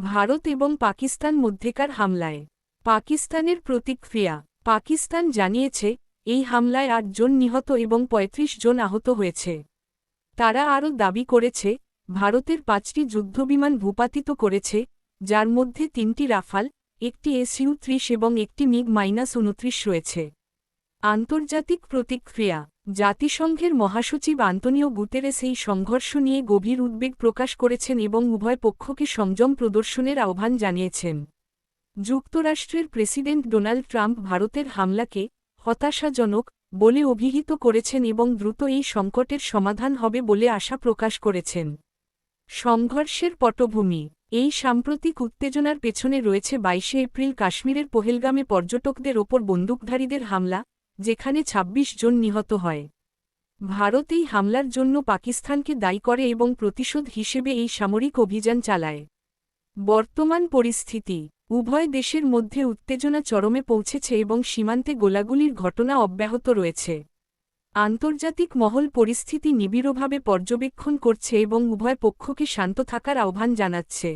ভারত এবং পাকিস্তান মধ্যেকার হামলায়। পাকিস্তানের প্রতিক্রিয়া। পাকিস্তান জানিয়েছে, এই হামলায় আট জন নিহত এবং ৩৫ জন আহত হয়েছে। তারা আরও দাবি করেছে, ভারতের পাঁচটি যুদ্ধবিমান ভূপাতিত করেছে, যার মধ্যে তিনটি রাফাল, একটি এসইউ ত্রিশ এবং একটি মিগ মাইনাস উনত্রিশ রয়েছে। আন্তর্জাতিক প্রতিক্রিয়া। জাতিসংঘের মহাসচিব আন্তনিও গুতেরেস এই সংঘর্ষ নিয়ে গভীর উদ্বেগ প্রকাশ করেছেন এবং উভয় পক্ষকে সংযম প্রদর্শনের আহ্বান জানিয়েছেন। যুক্তরাষ্ট্রের প্রেসিডেন্ট ডোনাল্ড ট্রাম্প ভারতের হামলাকে হতাশাজনক বলে অভিহিত করেছেন এবং দ্রুত এই সংকটের সমাধান হবে বলে আশা প্রকাশ করেছেন। সংঘর্ষের পটভূমি, এই সাম্প্রতিক উত্তেজনার পেছনে রয়েছে বাইশে এপ্রিল কাশ্মীরের পহেলগামে পর্যটকদের ওপর বন্দুকধারীদের হামলা যেখানে ২৬ জন নিহত হয়। ভারত এই হামলার জন্য পাকিস্তানকে দায়ী করে এবং প্রতিশোধ হিসেবে এই সামরিক অভিযান চালায়। বর্তমান পরিস্থিতি, উভয় দেশের মধ্যে উত্তেজনা চরমে পৌঁছেছে এবং সীমান্তে গোলাগুলির ঘটনা অব্যাহত রয়েছে। আন্তর্জাতিক মহল পরিস্থিতি নিবিড়ভাবে পর্যবেক্ষণ করছে এবং উভয় পক্ষকে শান্ত থাকার আহ্বান জানাচ্ছে।